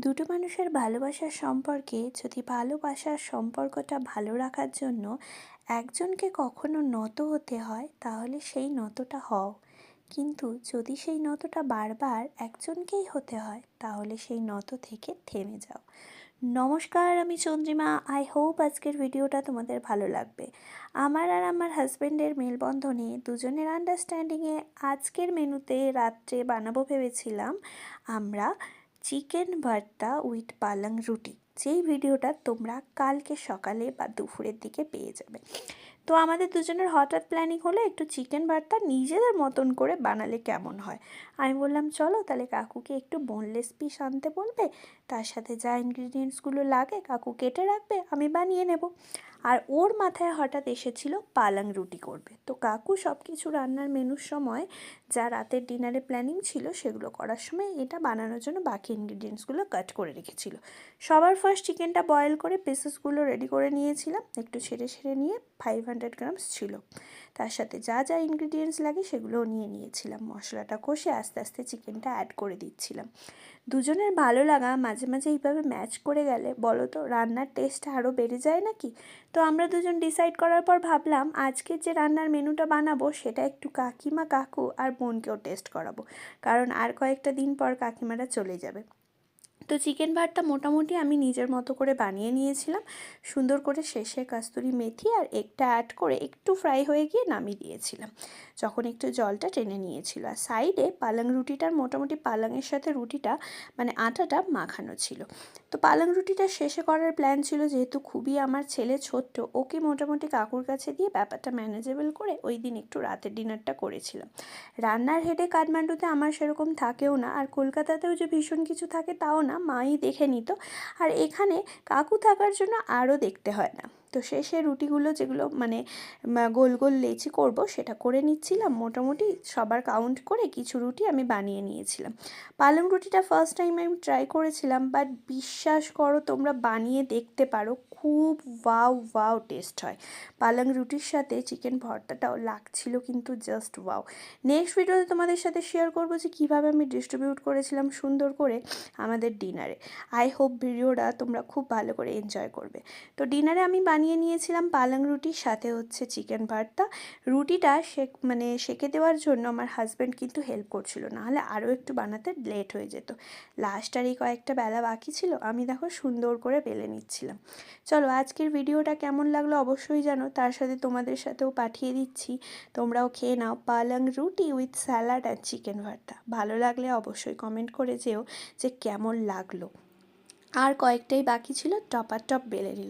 দুটো মানুষের ভালোবাসার সম্পর্কে যদি ভালোবাসার সম্পর্কটা ভালো রাখার জন্য একজনকে কখনো নত হতে হয়, তাহলে সেই নতটা হও। কিন্তু যদি সেই নতটা বারবার একজনকেই হতে হয়, তাহলে সেই নত থেকে থেমে যাও। নমস্কার, আমি চন্দ্রিমা। আই হোপ আজকের ভিডিওটা তোমাদের ভালো লাগবে। আমার আর আমার হাজব্যান্ডের মেলবন্ধনে দুজনের আন্ডারস্ট্যান্ডিংয়ে আজকের মেনুতে রাত্রে বানাবো ভেবেছিলাম। আমরা চিকেন ভর্তা উইথ পালং রুটি। যেই ভিডিওটা তোমরা কালকে সকালে বা দুপুরের দিকে পেয়ে যাবে। তো আমাদের দুজনের হঠাৎ প্ল্যানিং হলো একটু চিকেন ভর্তা নিজেদের মতন করে বানালে কেমন হয়? আমি বললাম, চলো তাহলে কাকুকে একটু বোনলেস পিস আনতে বলবে, তার সাথে যা ইনগ্রিডিয়েন্টসগুলো লাগে কাকু কেটে রাখবে, আমি বানিয়ে নেব। আর ওর মাথায় হঠাৎ এসেছিল পালাং রুটি করবে। তো কাকু সব কিছু রান্নার মেনুর সময় যা রাতের ডিনারে প্ল্যানিং ছিল সেগুলো করার সময় এটা বানানোর জন্য বাকি ইনগ্রিডিয়েন্টসগুলো কাট করে রেখেছিল। সবার ফার্স্ট চিকেনটা বয়েল করে পিসেসগুলো রেডি করে নিয়েছিলাম। একটু ছেড়ে ছেড়ে নিয়ে ফাইভ হান্ড্রেড গ্রামস ছিল। তার সাথে যা যা ইনগ্রিডিয়েন্টস লাগে সেগুলোও নিয়ে নিয়েছিলাম। মশলাটা কষে আস্তে আস্তে চিকেনটা অ্যাড করে দিচ্ছিলাম। দুজনের ভালো লাগা মাঝে মাঝে এইভাবে ম্যাচ করে গেলে বলো তো রান্নার টেস্ট আরও বেড়ে যায় নাকি? তো আমরা দুজন ডিসাইড করার পর ভাবলাম, আজকে যে রান্নার মেনুটা বানাবো, সেটা একটু কাকিমা, কাকু আর বোনকেও টেস্ট করাবো। কারণ আর কয়েকটা দিন পর কাকিমারা চলে যাবে। তো চিকেন ভাতটা মোটামুটি আমি নিজের মতো করে বানিয়ে নিয়েছিলাম। সুন্দর করে শেষে কাস্তুরি মেথি আর একটা অ্যাড করে একটু ফ্রাই হয়ে গিয়ে নামিয়ে দিয়েছিলাম। যখন একটু জলটা টেনে নিয়েছিল। আর সাইডে পালং রুটিটার মোটামুটি পালংয়ের সাথে রুটিটা মানে আটাটা মাখানো ছিল। তো পালং রুটিটা শেষে করার প্ল্যান ছিল যেহেতু খুবই আমার ছেলে ছোট্ট, ওকে মোটামুটি কাকুর কাছে দিয়ে ব্যাপারটা ম্যানেজেবল করে ওই দিন একটু রাতের ডিনারটা করেছিলাম। রান্নার হেডে কাঠমান্ডুতে আমার সেরকম থাকেও না। আর কলকাতাতেও যে ভীষণ কিছু থাকে তাও না। মাই দেখে নিত। আর এখানে কাকু থাকার জন্য আরও দেখতে হয় না। তো শেষে রুটিগুলো যেগুলো মানে গোল গোল লেচি করব সেটা করে নিচ্ছিলাম। মোটামুটি সবার কাউন্ট করে কিছু রুটি আমি বানিয়ে নিয়েছিলাম। পালং রুটিটা ফার্স্ট টাইম আমি ট্রাই করেছিলাম বাট বিশ্বাস করো তোমরা বানিয়ে দেখতে পারো, খুব ওয়াও ওয়াও টেস্ট হয়। পালং রুটির সাথে চিকেন ভর্তাটাও লাগছিল কিন্তু জাস্ট ওয়াও নেক্সট ভিডিওতে তোমাদের সাথে শেয়ার করব যে কীভাবে আমি ডিস্ট্রিবিউট করেছিলাম সুন্দর করে আমাদের ডিনারে আই হোপ ভিডিওটা তোমরা খুব ভালো করে এনজয় করবে। তো ডিনারে আমি বানিয়ে নিয়েছিলাম পালং রুটির সাথে হচ্ছে চিকেন ভর্তা। রুটিটা সে মানে সেকে দেওয়ার জন্য আমার হাজব্যান্ড কিন্তু হেল্প করছিল, নাহলে আরও একটু বানাতে লেট হয়ে যেত। লাস্ট আর এই কয়েকটা বেলা বাকি ছিল, আমি দেখো সুন্দর করে বেলে নিচ্ছিলাম। চলো আজকের ভিডিওটা কেমন লাগল অবশ্যই জানো, তার সাথে তোমাদের সাথেও পাঠিয়ে দিচ্ছি। তোমরাও খেয়ে নাও পালং রুটি উইথ স্যালাড আর চিকেন ভর্তা। ভালো লাগলে অবশ্যই কমেন্ট করে যেও যে কেমন লাগল। আর কয়েকটাই বাকি ছিল, টপার টপ বেলে নিল